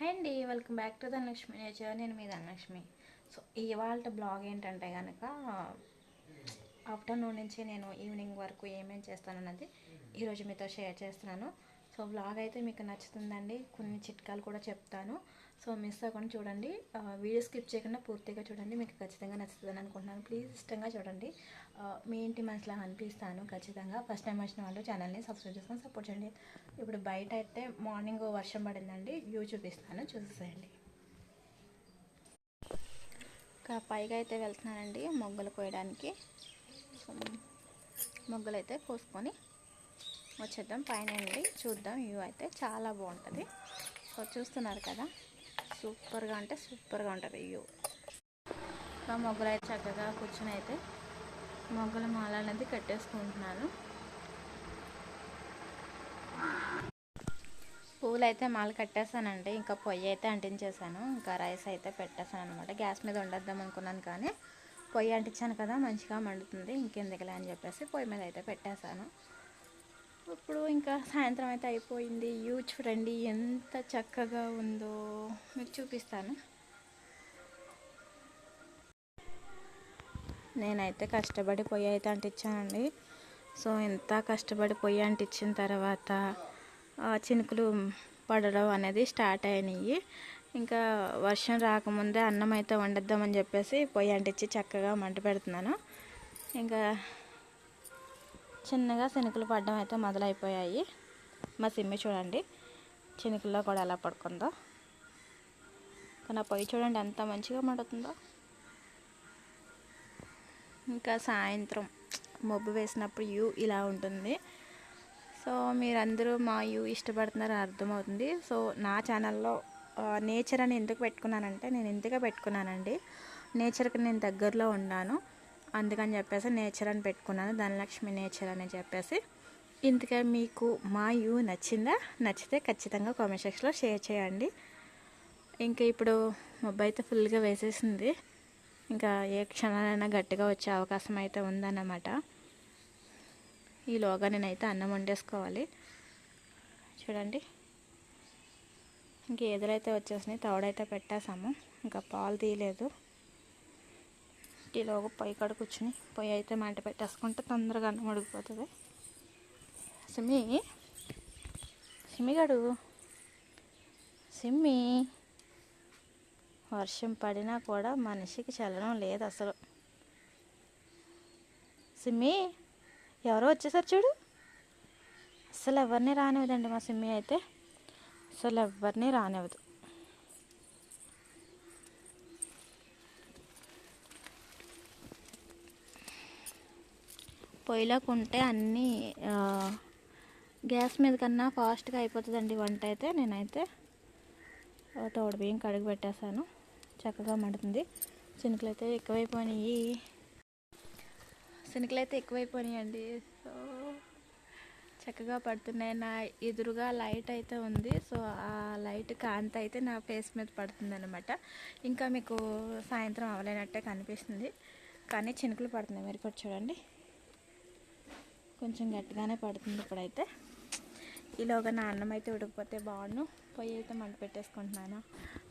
Hi అండి welcome back to Dhanalakshmi nature నేను మీ ధనలక్ష్మి సో ఇవాళ బ్లాగ్ ఏంటంటే కనుక ఆఫ్టర్నూన్ నుంచి నేను ఈవినింగ్ వరకు ఏమేమి చేస్తానన్నది ఈరోజు మీతో షేర్ చేస్తున్నాను. సో బ్లాగ్ అయితే మీకు నచ్చుతుందండి. కొన్ని చిట్కాలు కూడా చెప్తాను. సో మిస్ అవ్వకుండా చూడండి. వీడియో స్కిప్ చేయకుండా పూర్తిగా చూడండి. మీకు ఖచ్చితంగా నచ్చుతుందని అనుకుంటున్నాను. ప్లీజ్ ఇష్టంగా చూడండి. మీ ఇంటి మనసులా అనిపిస్తాను ఖచ్చితంగా. ఫస్ట్ టైం వచ్చిన వాళ్ళు ఛానల్ని సబ్స్క్రైబ్ చేసుకొని సపోర్ట్ చేయండి. ఇప్పుడు బయట అయితే మార్నింగ్ వర్షం పడిందండి. వ్యూ చూపిస్తాను. చూసేయండి ఇంకా పైగా అయితే వెళ్తున్నానండి మొగ్గలు కోయడానికి. సో మొగ్గలు అయితే కోసుకొని వచ్చేద్దాం. పైన అండి చూద్దాం. వ్యూ అయితే చాలా బాగుంటుంది. సో చూస్తున్నారు కదా? సూపర్గా అంటే సూపర్గా ఉంటుంది వ్యూ ఇంకా మొగ్గలు అయితే చక్కగా కూర్చొని అయితే మొగ్గల మాల అనేది కట్టేసుకుంటున్నాను పూలు అయితే మాల కట్టేసానండి ఇంకా పొయ్యి అయితే అంటించేసాను ఇంకా రైస్ అయితే పెట్టేసాను అనమాట గ్యాస్ మీద వండేద్దాం అనుకున్నాను కానీ పొయ్యి అంటించాను కదా మంచిగా మండుతుంది ఇంకెందుకులే అని చెప్పేసి పొయ్యి మీద అయితే పెట్టేశాను. ఇప్పుడు ఇంకా సాయంత్రం అయితే అయిపోయింది. యూ చూడండి ఎంత చక్కగా ఉందో మీకు చూపిస్తాను. నేనైతే కష్టపడి పొయ్యి అయితే అంటించానండి. సో ఇంత కష్టపడి పొయ్యి అంటించిన తర్వాత చినుకులు పడడం అనేది స్టార్ట్ అయినాయి. ఇంకా వర్షం రాకముందే అన్నం అయితే వండేద్దామని చెప్పేసి పొయ్యి అంటించి చక్కగా మంట పెడుతున్నాను. ఇంకా చిన్నగా శనుకులు పడడం అయితే మొదలైపోయాయి. మా సిమ్మి చూడండి చినుకుల్లో కూడా ఎలా పడుకుందో. కానీ పొయ్యి చూడండి ఎంత మంచిగా మండుతుందో. ఇంకా సాయంత్రం మబ్బు వేసినప్పుడు యూ ఇలా ఉంటుంది. సో మీరందరూ మా యూ ఇష్టపడుతున్నారని అర్థమవుతుంది. సో నా ఛానల్లో నేచర్ అని ఎందుకు పెట్టుకున్నానంటే నేను ఎందుకు పెట్టుకున్నానండి. నేచర్కి నేను దగ్గరలో ఉన్నాను. అందుకని చెప్పేసి నేచర్ అని పెట్టుకున్నాను. ధనలక్ష్మి నేచర్ అని చెప్పేసి. ఇంతగా మీకు మా యూ నచ్చిందా? నచ్చితే ఖచ్చితంగా కామెంట్ సెక్షన్లో షేర్ చేయండి. ఇంకా ఇప్పుడు మబ్బు అయితే ఫుల్గా వేసేసింది. ఇంకా ఏ క్షణాలైనా గట్టిగా వచ్చే అవకాశం అయితే ఉందన్నమాట. ఈలోగా నేనైతే అన్నం వండేసుకోవాలి. చూడండి. ఇంక ఎదురైతే వచ్చేసినాయి తౌడైతే పెట్టేసాము ఇంకా పాలు తీయలేదు. ఈలోగా పొయ్యి కాడ కూర్చుని పొయ్యి అయితే మంట పెట్టేసుకుంటే తొందరగా అన్నం ఉడికిపోతుంది. సిమ్మి. సిమ్మిగాడు సిమ్మి. వర్షం పడినా కూడా మనిషికి చలనం లేదు అసలు. సిమ్మి ఎవరో వచ్చేసారు చూడు. అసలు ఎవరిని రానివ్వదండి మా సిమ్మి అయితే. అసలు ఎవరిని రానివ్వదు. పొయ్యిలోకి ఉంటే అన్నీ గ్యాస్ మీద కన్నా ఫాస్ట్గా అయిపోతుందండి వంట అయితే. నేనైతే తోడు బియ్యం కడిగి పెట్టేశాను. చక్కగా మండుతుంది. చినుకులు అయితే ఎక్కువైపోయినాయి. శనకలు అయితే ఎక్కువైపోయినాయండి. సో చక్కగా పడుతున్నాయి. నా ఎదురుగా లైట్ అయితే ఉంది. సో ఆ లైట్ కాంతి అయితే నా ఫేస్ మీద పడుతుంది అనమాట ఇంకా మీకు సాయంత్రం అవలేనట్టే కనిపిస్తుంది. కానీ చినుకులు పడుతున్నాయి. మీరు కూడా చూడండి. కొంచెం గట్టిగానే పడుతుంది ఇప్పుడైతే. ఈలోగా నా అన్నం అయితే ఉడికిపోతే బాగుండు. పొయ్యి అయితే మంట పెట్టేసుకుంటున్నాను.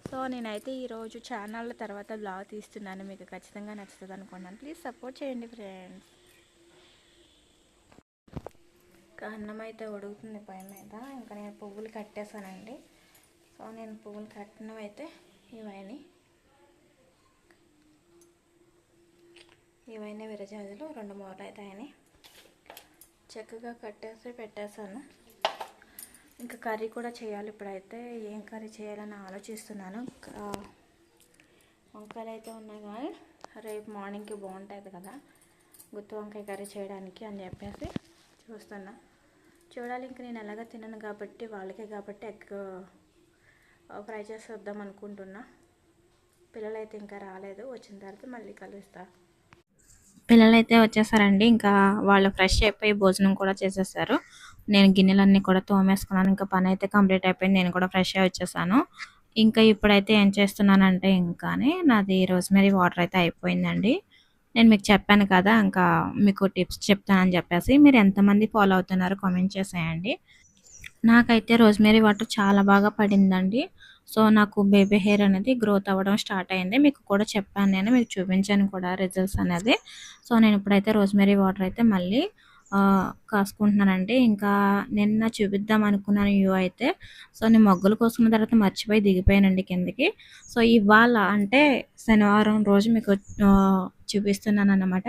సో నేనైతే ఈరోజు ఛానల్ తర్వాత బ్లాగ్ తీస్తున్నాను. మీకు ఖచ్చితంగా నచ్చుతుంది అనుకున్నాను ప్లీజ్ సపోర్ట్ చేయండి ఫ్రెండ్స్ ఇంకా అన్నం అయితే ఉడుకుతుంది పై మీద. ఇంకా నేను పువ్వులు కట్టేశానండి. సో నేను పువ్వులు కట్టినవైతే అయితే ఇవన్నీ ఇవన్నీ విరజాజులు రెండు మూరలు అయితే అయినాయి. చక్కగా కట్టేసి పెట్టేశాను. ఇంకా కర్రీ కూడా చేయాలి ఇప్పుడైతే. ఏం కర్రీ చేయాలని ఆలోచిస్తున్నాను. వంకాయలు అయితే ఉన్నాయి కానీ రేపు మార్నింగ్కి బాగుంటుంది కదా. గుత్తి వంకాయ కర్రీ చేయడానికి అని చెప్పేసి చూస్తున్నా. చూడాలి ఇంక నేను ఎలాగ తినను కాబట్టి వాళ్ళకే కాబట్టి ఎగ్ ఫ్రై చేసి వద్దాం అనుకుంటున్నా. పిల్లలైతే ఇంకా రాలేదు. వచ్చిన తర్వాత మళ్ళీ కలుస్తా. పిల్లలైతే వచ్చేసారండి. ఇంకా వాళ్ళు ఫ్రెష్ అయిపోయి భోజనం కూడా చేసేసారు. నేను గిన్నెలన్నీ కూడా తోమేసుకున్నాను. ఇంకా పని అయితే కంప్లీట్ అయిపోయింది. నేను కూడా ఫ్రెష్ అయి వచ్చేసాను. ఇంకా ఇప్పుడైతే ఏం చేస్తున్నానంటే ఇంకానే నాది రోజ్మెరీ వాటర్ అయితే అయిపోయిందండి. నేను మీకు చెప్పాను కదా ఇంకా మీకు టిప్స్ చెప్తానని చెప్పేసి. మీరు ఎంతమంది ఫాలో అవుతున్నారో కామెంట్ చేసేయండి. నాకైతే రోజ్మెరీ వాటర్ చాలా బాగా పడిందండి. సో నాకు బేబీ హెయిర్ అనేది గ్రోత్ అవ్వడం స్టార్ట్ అయింది. మీకు కూడా చెప్పాను నేను మీకు చూపించాను కూడా రిజల్ట్స్ అనేది. సో నేను ఇప్పుడైతే రోజ్మేరీ వాటర్ అయితే మళ్ళీ కాసుకుంటున్నానండి. ఇంకా నిన్న చూపిద్దాం అనుకున్నాను వ్యూ అయితే. సో నేను మొగ్గలు కోసుకున్న తర్వాత మర్చిపోయి దిగిపోయానండి కిందకి. సో ఇవాళ అంటే శనివారం రోజు మీకు చూపిస్తున్నాను అనమాట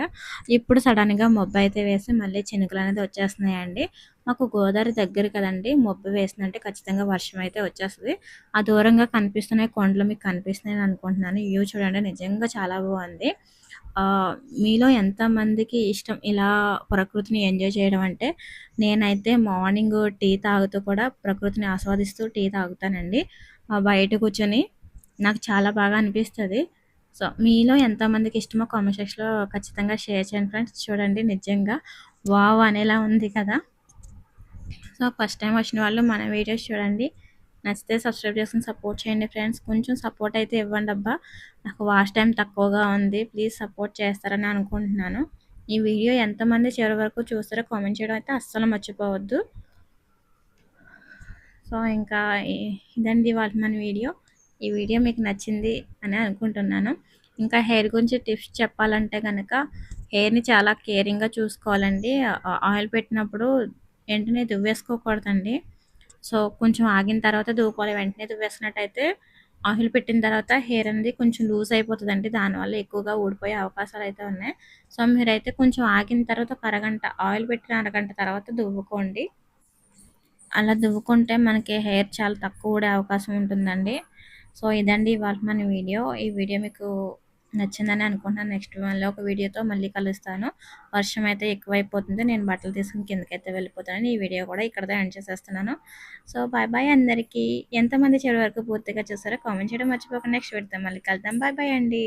ఇప్పుడు సడన్గా మబ్బు అయితే వేసి మళ్ళీ చినుకులు అనేది వచ్చేస్తున్నాయండి. మాకు గోదావరి దగ్గర కదండి మబ్బు వేసిందంటే ఖచ్చితంగా వర్షం అయితే వచ్చేస్తుంది. ఆ దూరంగా కనిపిస్తున్నాయి కొండలు మీకు కనిపిస్తున్నాయి అని అనుకుంటున్నాను వ్యూ చూడండి నిజంగా చాలా బాగుంది. మీలో ఎంతమందికి ఇష్టం ఇలా ప్రకృతిని ఎంజాయ్ చేయడం అంటే నేనైతే మార్నింగ్ టీ తాగుతూ కూడా ప్రకృతిని ఆస్వాదిస్తూ టీ తాగుతానండి. బయట కూర్చొని నాకు చాలా బాగా అనిపిస్తుంది. సో మీలో ఎంతమందికి ఇష్టమో కామెంట్ సెక్షన్లో ఖచ్చితంగా షేర్ చేయండి ఫ్రెండ్స్ చూడండి నిజంగా వావ్ అనేలా ఉంది కదా. సో ఫస్ట్ టైం వచ్చిన వాళ్ళు మన వీడియోస్ చూడండి. నచ్చితే సబ్స్క్రైబ్ చేసుకుని సపోర్ట్ చేయండి ఫ్రెండ్స్ కొంచెం సపోర్ట్ అయితే ఇవ్వండి అబ్బా. నాకు వాష్ టైం తక్కువగా ఉంది. ప్లీజ్ సపోర్ట్ చేస్తారని అనుకుంటున్నాను. ఈ వీడియో ఎంతమంది చివరి వరకు చూస్తారో కామెంట్ చేయడం అయితే అస్సలు మర్చిపోవద్దు. సో ఇంకా ఇదండి వాళ్ళ మన వీడియో. ఈ వీడియో మీకు నచ్చింది అని అనుకుంటున్నాను. ఇంకా హెయిర్ గురించి టిప్స్ చెప్పాలంటే కనుక హెయిర్ని చాలా కేరింగ్గా చూసుకోవాలండి. ఆయిల్ పెట్టినప్పుడు వెంటనే దువ్వేసుకోకూడదండి. సో కొంచెం ఆగిన తర్వాత దువ్వుకోవాలి. వెంటనే దువ్వేసినట్టయితే ఆయిల్ పెట్టిన తర్వాత హెయిర్ అనేది కొంచెం లూజ్ అయిపోతుందండి. దానివల్ల ఎక్కువగా ఊడిపోయే అవకాశాలు అయితే ఉన్నాయి. సో మీరైతే కొంచెం ఆగిన తర్వాత ఒక అరగంట ఆయిల్ పెట్టిన అరగంట తర్వాత దువ్వుకోండి. అలా దువ్వుకుంటే మనకి హెయిర్ చాలా తక్కువ ఊడే అవకాశం ఉంటుందండి. సో ఇదండి ఇవాళ మన వీడియో. ఈ వీడియో మీకు నచ్చిందని అనుకుంటున్నాను. నెక్స్ట్ వన్లో ఒక వీడియోతో మళ్ళీ కలుస్తాను. వర్షం అయితే ఎక్కువైపోతుంది. నేను బట్టలు తీసుకుని కిందకైతే వెళ్ళిపోతాను ఈ వీడియో కూడా ఇక్కడతో ఎండ్ చేసేస్తున్నాను. సో బాయ్ బాయ్ అందరికీ. ఎంతమంది చివరి వరకు పూర్తిగా చూసారో కామెంట్ చేయడం మర్చిపోకుండా. నెక్స్ట్ పెడతాం మళ్ళీ కలుద్దాం. బాయ్ బాయ్ అండి.